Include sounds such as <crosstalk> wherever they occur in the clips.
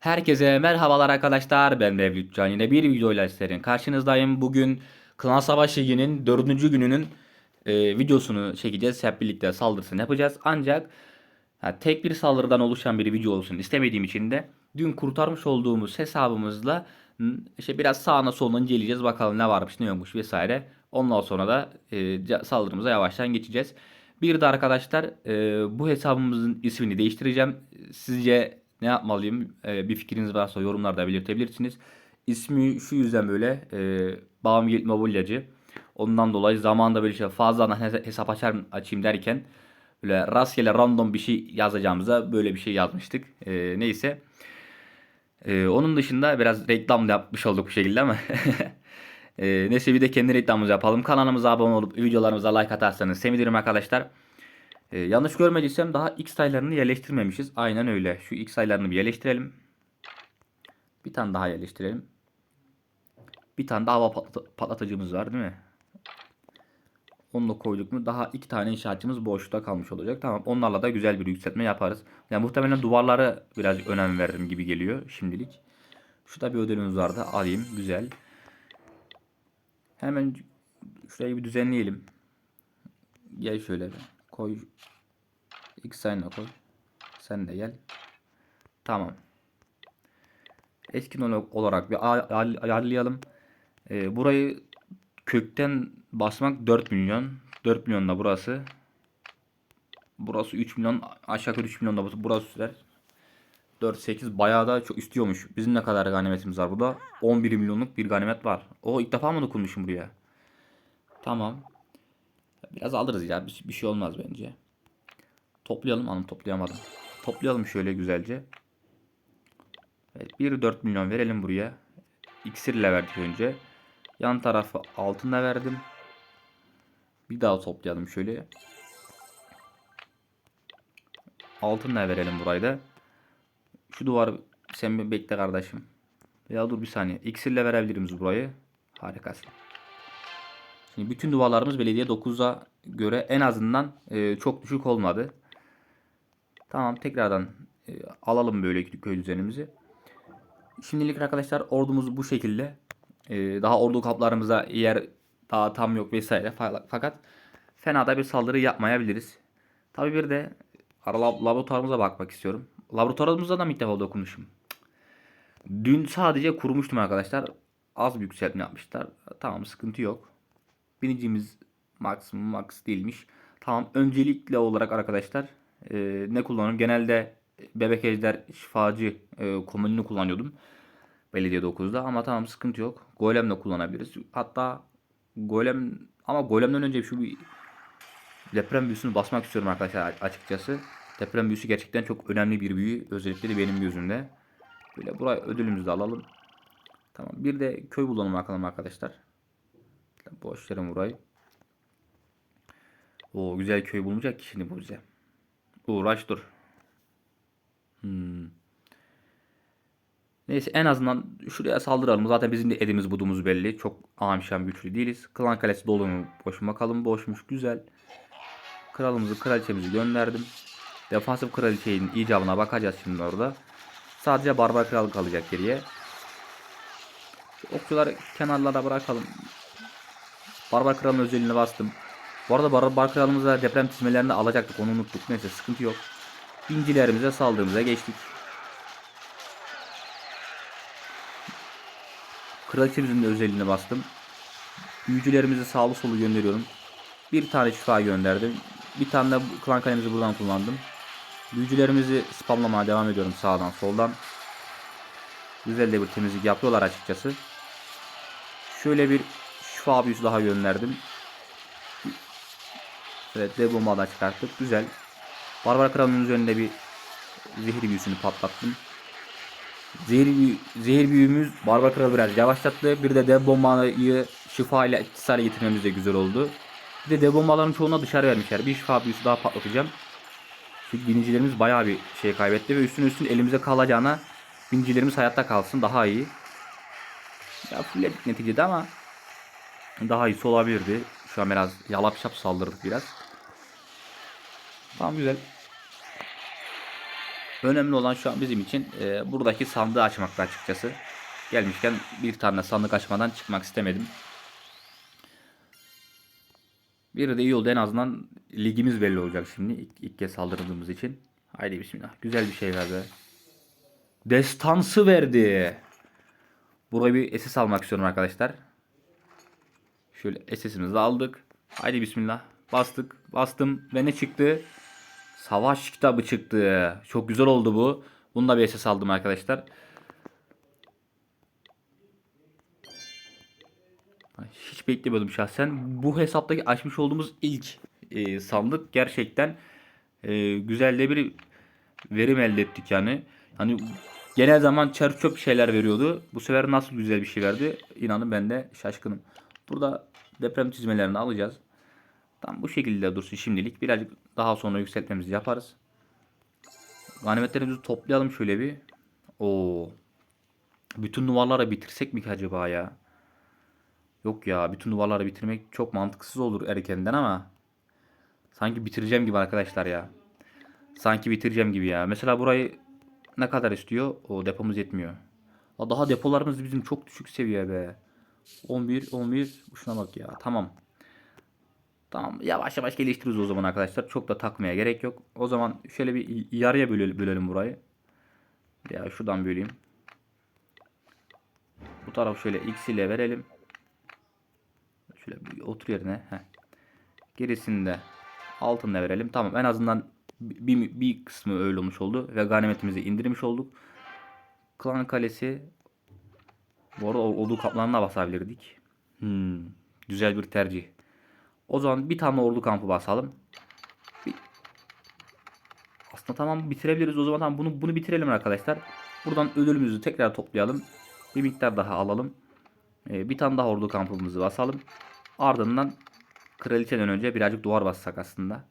Herkese merhabalar arkadaşlar. Ben Mevlüt Can. Yine bir videoyla sizlerin karşınızdayım. Bugün Klan Savaşı Ligi'nin 4. gününün e, videosunu çekeceğiz. Hep birlikte saldırısını yapacağız. Ancak ha, tek bir saldırıdan oluşan bir video olsun istemediğim için de dün kurtarmış olduğumuz hesabımızla işte biraz sağına soluna inceleyeceğiz. Bakalım ne varmış ne yokmuş vesaire. Ondan sonra da e, saldırımıza yavaştan geçeceğiz. Bir de arkadaşlar e, bu hesabımızın ismini değiştireceğim. Sizce ne yapmalıyım? E, bir fikriniz varsa yorumlarda belirtebilirsiniz. İsmi şu yüzden böyle e, Bağım Yiğit Mobilyacı. Ondan dolayı zamanında böyle şey fazladan hes- hesap açar, açayım derken böyle rastgele random bir şey yazacağımıza böyle bir şey yazmıştık. E, neyse. E, onun dışında biraz reklam da yapmış olduk bu şekilde ama <laughs> e, neyse bir de kendi reklamımızı yapalım. Kanalımıza abone olup videolarımıza like atarsanız sevinirim arkadaşlar. Ee, yanlış görmediysem daha X sayılarını yerleştirmemişiz. Aynen öyle. Şu X sayılarını bir yerleştirelim. Bir tane daha yerleştirelim. Bir tane daha hava patlat- patlatıcımız var değil mi? Onu da koyduk mu daha iki tane inşaatçımız boşlukta kalmış olacak. Tamam onlarla da güzel bir yükseltme yaparız. Yani muhtemelen duvarlara biraz önem veririm gibi geliyor şimdilik. Şurada bir ödülümüz vardı. Alayım. Güzel. Hemen şurayı bir düzenleyelim. Gel şöyle. Koy. X sayına koy. Sen de gel. Tamam. Etkin ol- olarak bir ay- ay- ayarlayalım. Ee, burayı kökten basmak 4 milyon. 4 milyon da burası. Burası 3 milyon. Aşağı yukarı 3 milyon da burası sürer. 4 8 bayağı da çok istiyormuş. Bizim ne kadar ganimetimiz var burada? 11 milyonluk bir ganimet var. O ilk defa mı dokunmuşum buraya? Tamam. Biraz alırız ya. Bir, bir şey olmaz bence. Toplayalım. Anam toplayamadım. Toplayalım şöyle güzelce. Evet, 1-4 milyon verelim buraya. İksirle verdik önce. Yan tarafı altınla verdim. Bir daha toplayalım şöyle. Altınla verelim burayı da. Şu duvar sen bekle kardeşim. Ya dur bir saniye. İksirle verebiliriz burayı. Harikasın. Şimdi bütün duvarlarımız belediye 9'a göre en azından e, çok düşük olmadı. Tamam tekrardan e, alalım böyle köy düzenimizi. Şimdilik arkadaşlar ordumuz bu şekilde. E, daha ordu kaplarımıza yer daha tam yok vesaire. Fa- Fakat fena da bir saldırı yapmayabiliriz. Tabi bir de laboratuvarımıza bakmak istiyorum. Laboratuvarımızda da ilk defa dokunmuşum? Dün sadece kurmuştum arkadaşlar. Az bir yükseltme yapmışlar. Tamam sıkıntı yok. Binicimiz maksimum max değilmiş. Tamam öncelikle olarak arkadaşlar e, ne kullanıyorum? Genelde bebek ejder şifacı e, komününü kullanıyordum. Belediye 9'da ama tamam sıkıntı yok. Golem de kullanabiliriz. Hatta golem ama golemden önce şu bir deprem büyüsünü basmak istiyorum arkadaşlar açıkçası. Deprem büyüsü gerçekten çok önemli bir büyü. Özellikle de benim gözümde. Böyle buraya ödülümüzü de alalım. Tamam bir de köy bulalım bakalım arkadaşlar. Boş verin burayı. O güzel köy bulmayacak ki şimdi bu bize. Uğraş dur. Hmm. Neyse en azından şuraya saldıralım. Zaten bizim de edimiz budumuz belli. Çok amşam güçlü değiliz. Klan kalesi dolu mu? Boş mu bakalım. Boşmuş güzel. Kralımızı kraliçemizi gönderdim. Defansif kraliçenin icabına bakacağız şimdi orada. Sadece barbar kral kalacak geriye. Okçuları kenarlara bırakalım. Barbar kralın özelliğine bastım. Bu arada barbar kralımıza deprem çizmelerini alacaktık onu unuttuk. Neyse sıkıntı yok. İncilerimize saldırımıza geçtik. Kraliçemizin de özelliğine bastım. Büyücülerimizi sağlı solu gönderiyorum. Bir tane şifa gönderdim. Bir tane de klan kalemizi buradan kullandım. Büyücülerimizi spamlamaya devam ediyorum sağdan soldan. Güzel de bir temizlik yapıyorlar açıkçası. Şöyle bir büyüsü daha gönderdim. Evet dev bombadan çıkarttık. Güzel. Barbar kralının üzerinde bir zehir büyüsünü patlattım. Zehir, zehir büyümüz Barbar kralı biraz yavaşlattı. Bir de dev bombayı şifa ile etkisiz hale getirmemiz de güzel oldu. Bir de dev bombaların çoğuna dışarı vermişler. Bir şifa büyüsü daha patlatacağım. Çünkü binicilerimiz bayağı bir şey kaybetti ve üstüne üstün elimize kalacağına binicilerimiz hayatta kalsın daha iyi. Ya fulledik neticede ama daha iyisi olabilirdi. Şu an biraz yalap şap saldırdık biraz. Tamam güzel. Önemli olan şu an bizim için e, buradaki sandığı açmakta açıkçası. Gelmişken bir tane sandık açmadan çıkmak istemedim. Bir de iyi oldu en azından ligimiz belli olacak şimdi ilk, ilk kez saldırdığımız için. Haydi bismillah. Güzel bir şey verdi. Destansı verdi. Buraya bir SS almak istiyorum arkadaşlar. Şöyle SS'imizi aldık. Haydi bismillah. Bastık. Bastım ve ne çıktı? Savaş kitabı çıktı. Çok güzel oldu bu. Bunu da bir SS aldım arkadaşlar. Hiç beklemiyordum şahsen. Bu hesaptaki açmış olduğumuz ilk e, sandık gerçekten e, güzel de bir verim elde ettik yani. Hani genel zaman çer çöp şeyler veriyordu. Bu sefer nasıl güzel bir şey verdi? İnanın ben de şaşkınım. Burada deprem çizmelerini alacağız. Tam bu şekilde dursun şimdilik. Birazcık daha sonra yükseltmemizi yaparız. Ganimetlerimizi toplayalım şöyle bir. Oo. Bütün duvarlara bitirsek mi acaba ya? Yok ya bütün duvarları bitirmek çok mantıksız olur erkenden ama sanki bitireceğim gibi arkadaşlar ya. Sanki bitireceğim gibi ya. Mesela burayı ne kadar istiyor? O depomuz yetmiyor. Daha depolarımız bizim çok düşük seviye be. 11 11 şuna bak ya. Tamam. Tamam yavaş yavaş geliştiririz o zaman arkadaşlar. Çok da takmaya gerek yok. O zaman şöyle bir yarıya bölelim, bölelim burayı. Ya şuradan böleyim. Bu taraf şöyle x ile verelim. Şöyle bir otur yerine. Heh. Gerisini de altında verelim. Tamam en azından bir, bir kısmı öyle olmuş oldu. Ve ganimetimizi indirmiş olduk. Klan kalesi bu arada ordu kaplanına basabilirdik. Hmm, güzel bir tercih. O zaman bir tane ordu kampı basalım. Bir... Aslında tamam bitirebiliriz. O zaman tamam bunu bunu bitirelim arkadaşlar. Buradan ödülümüzü tekrar toplayalım. Bir miktar daha alalım. Ee, bir tane daha ordu kampımızı basalım. Ardından kraliçeden önce birazcık duvar bassak aslında.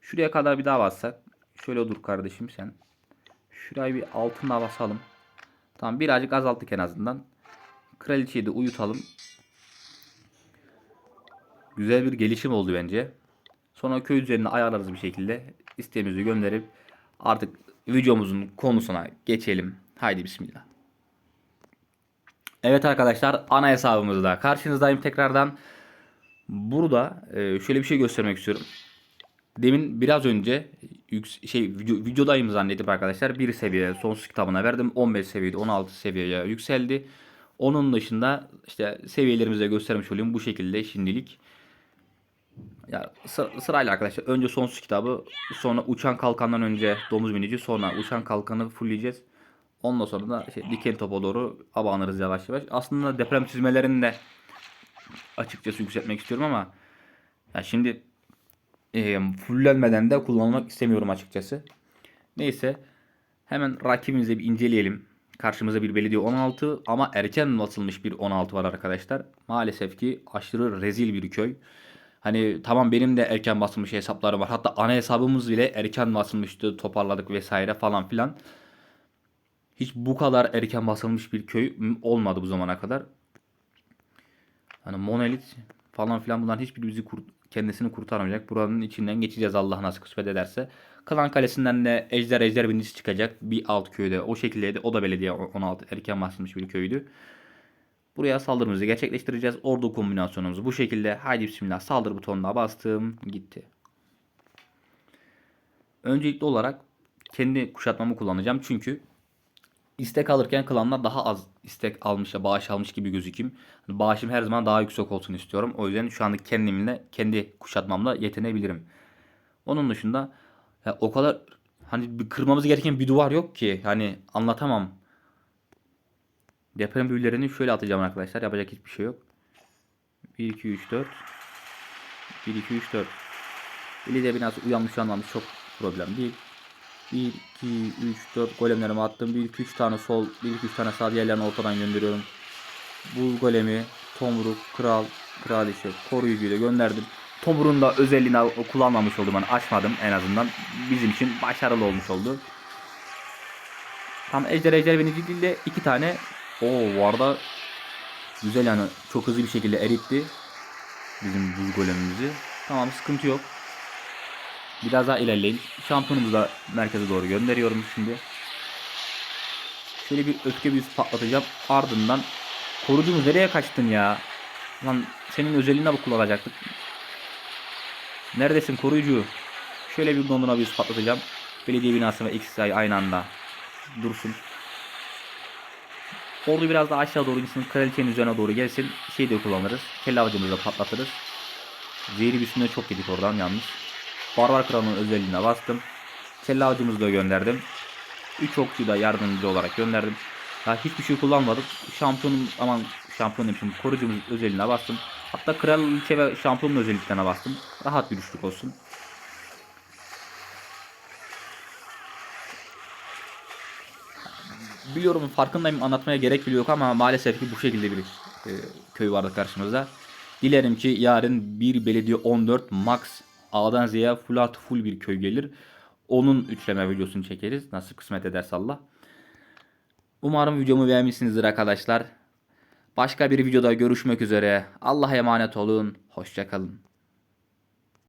Şuraya kadar bir daha bassak. Şöyle dur kardeşim sen. Şurayı bir altına basalım. Tamam birazcık azalttık en azından. Kraliçeyi de uyutalım. Güzel bir gelişim oldu bence. Sonra köy üzerine ayarlarız bir şekilde. İsteğimizi gönderip artık videomuzun konusuna geçelim. Haydi bismillah. Evet arkadaşlar ana hesabımızda karşınızdayım tekrardan. Burada e, şöyle bir şey göstermek istiyorum. Demin biraz önce şey video, videodayım zannedip arkadaşlar bir seviye sonsuz kitabına verdim. 15 seviyede 16 seviyeye yükseldi. Onun dışında işte seviyelerimizi de göstermiş olayım bu şekilde şimdilik. Ya sıra- sırayla arkadaşlar önce sonsuz kitabı sonra uçan kalkandan önce domuz binici sonra uçan kalkanı fullleyeceğiz. Ondan sonra da şey, diken topa doğru abanırız yavaş yavaş. Aslında deprem çizmelerini de açıkçası yükseltmek istiyorum ama ya şimdi e, fullenmeden de kullanmak istemiyorum açıkçası. Neyse hemen rakibimizi bir inceleyelim. Karşımıza bir belediye 16 ama erken basılmış bir 16 var arkadaşlar. Maalesef ki aşırı rezil bir köy. Hani tamam benim de erken basılmış hesaplarım var. Hatta ana hesabımız bile erken basılmıştı. Toparladık vesaire falan filan. Hiç bu kadar erken basılmış bir köy olmadı bu zamana kadar. Hani monolit falan filan bunların hiçbiri bizi kendisini kurtarmayacak. Buranın içinden geçeceğiz Allah nasıl kısmet ederse. Klan Kalesi'nden de Ejder Ejder binicisi çıkacak. Bir alt köyde o şekildeydi. O da belediye 16 erken basılmış bir köydü. Buraya saldırımızı gerçekleştireceğiz. Ordu kombinasyonumuzu bu şekilde. Haydi bismillah saldır butonuna bastım. Gitti. Öncelikli olarak kendi kuşatmamı kullanacağım. Çünkü istek alırken klanlar daha az istek almış ya bağış almış gibi gözükeyim. Hani bağışım her zaman daha yüksek olsun istiyorum. O yüzden şu anlık kendimle kendi kuşatmamla yetinebilirim. Onun dışında ya o kadar hani kırmamız gereken bir duvar yok ki. Hani anlatamam. Deprem büyülerini şöyle atacağım arkadaşlar. Yapacak hiçbir şey yok. 1 2 3 4 1 2 3 4 Belediye binası uyanmış uyanmamış çok problem değil. 1 2 3 4 golemlerimi attım. 1 2 3 tane sol, 1 2 3 tane sağ diğerlerini ortadan gönderiyorum. Bu golemi Tomruk, Kral, Kraliçe, koruyucuyla gönderdim. Tomruk'un da özelliğini kullanmamış oldum. Hani açmadım en azından. Bizim için başarılı olmuş oldu. Tam ejder ejder beni değil de iki tane o bu arada güzel yani çok hızlı bir şekilde eritti bizim buz golemimizi. Tamam sıkıntı yok. Biraz daha ilerleyin. Şampiyonumuzu da merkeze doğru gönderiyorum şimdi. Şöyle bir öfke büyüsü patlatacağım. Ardından korucumuz nereye kaçtın ya? Lan senin özelliğine bu kullanacaktık. Neredesin koruyucu? Şöyle bir dondurma büyüsü patlatacağım. Belediye binası ve XI aynı anda dursun. Ordu biraz daha aşağı doğru gitsin. Kraliçenin üzerine doğru gelsin. Şey de kullanırız. Kelle avcımızı da patlatırız. Zehri üstüne çok yedik oradan yanlış. Barbar kralının özelliğine bastım. Kelle avcımızı da gönderdim. 3 okçuyu da yardımcı olarak gönderdim. Daha hiçbir şey kullanmadık. Şampiyonun aman şampiyon demişim. Korucumuz özelliğine bastım. Hatta kraliçe ve şampiyonun özelliklerine bastım. Rahat bir üçlük olsun. Biliyorum farkındayım anlatmaya gerek bile yok ama maalesef ki bu şekilde bir e, köy vardı karşımızda. Dilerim ki yarın bir belediye 14 max A'dan Z'ye full artı full bir köy gelir. Onun üçleme videosunu çekeriz. Nasıl kısmet ederse Allah. Umarım videomu beğenmişsinizdir arkadaşlar. Başka bir videoda görüşmek üzere. Allah'a emanet olun. Hoşçakalın.